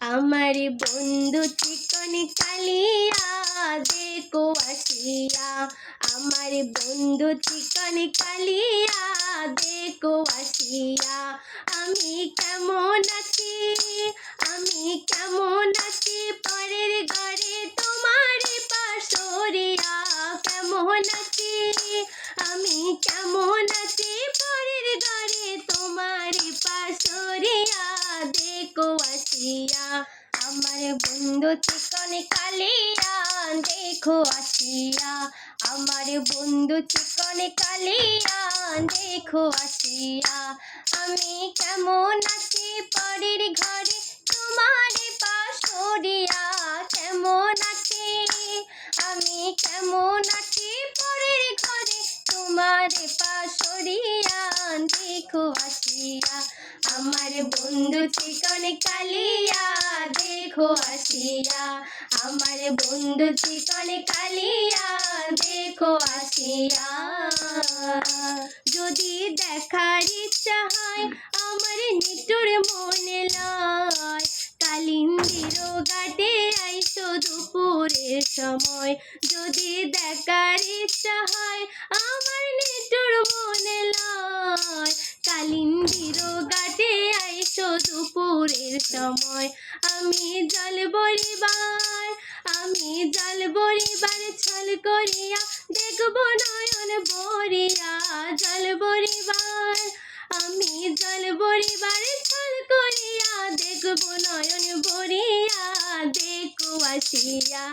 আমার বন্ধু চিকন কালিয়া, দেখো আসিয়া। আমার বন্ধু চিকন কালিয়া, দেখো আসিয়া। আমি কেমন আছি? আমি কেমন আছি? আসিয়া আমার বন্ধু চিকন কালিয়া, দেখো আসিয়া। আমার বন্ধু চিকন কালিয়া, দেখো আসিয়া। আমি কেমন আছি পরের ঘরে আসিয়া, আমার বন্ধু চিকন কালিয়া, দেখো আসিয়া। আমার বন্ধু চিকন কালিয়া, দেখো আসিয়া। যদি দেখার ইচ্ছা হয়, আমার নিটুর মনে লয়। কালিন্দির ঘাটে আইসো দুপুরের সময়। যদি দেখার ইচ্ছা হয়, আমার নিটুর মনে কালিন্দির ঘাটে আইসো দুপুরের সময়। আমি জল বরিবার আমি জল বরিবার ছল করিয়া দেখব নয়ন বরিয়া জল বরিবার আমি জল বরিবার ছল করিয়া দেখব নয়ন বরিয়া দেখো আসিয়া।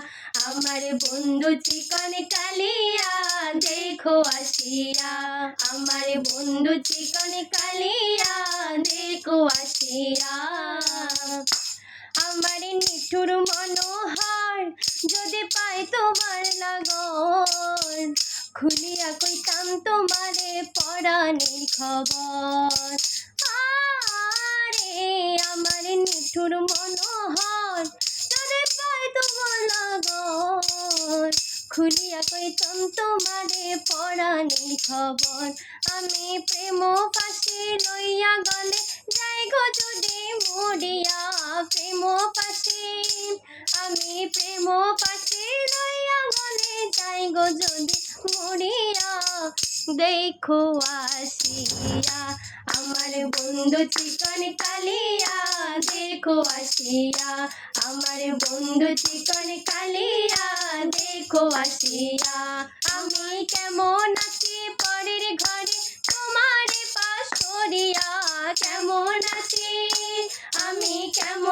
আমার বন্ধু চিকন কালিয়া, দেখো আসিয়া। আমার বন্ধু চিকন কালিয়া, দেখো আসিয়া। আমার নিঠুর মনোহর, যদি পাই তোমার লাগর খুলিয়া কইতাম তোমারে পরাণের খবর। আরে, আমার নিঠুর মনোহর খুলিয়া কইতাম তোমারে পরাণের খবর। আমি প্রেম পাশে লইয়া গলে যাই গো যদি মরিয়া প্রেম পাশে আমি প্রেম পাশে লইয়া গলে যাই গো যদি মরিয়া। দেখো আসিয়া, আমার বন্ধু চিকন কালিয়া। দেখো আসিয়া, আমার বন্ধু চিকন কালিয়া। আসিয়া আমি কেমন আছি?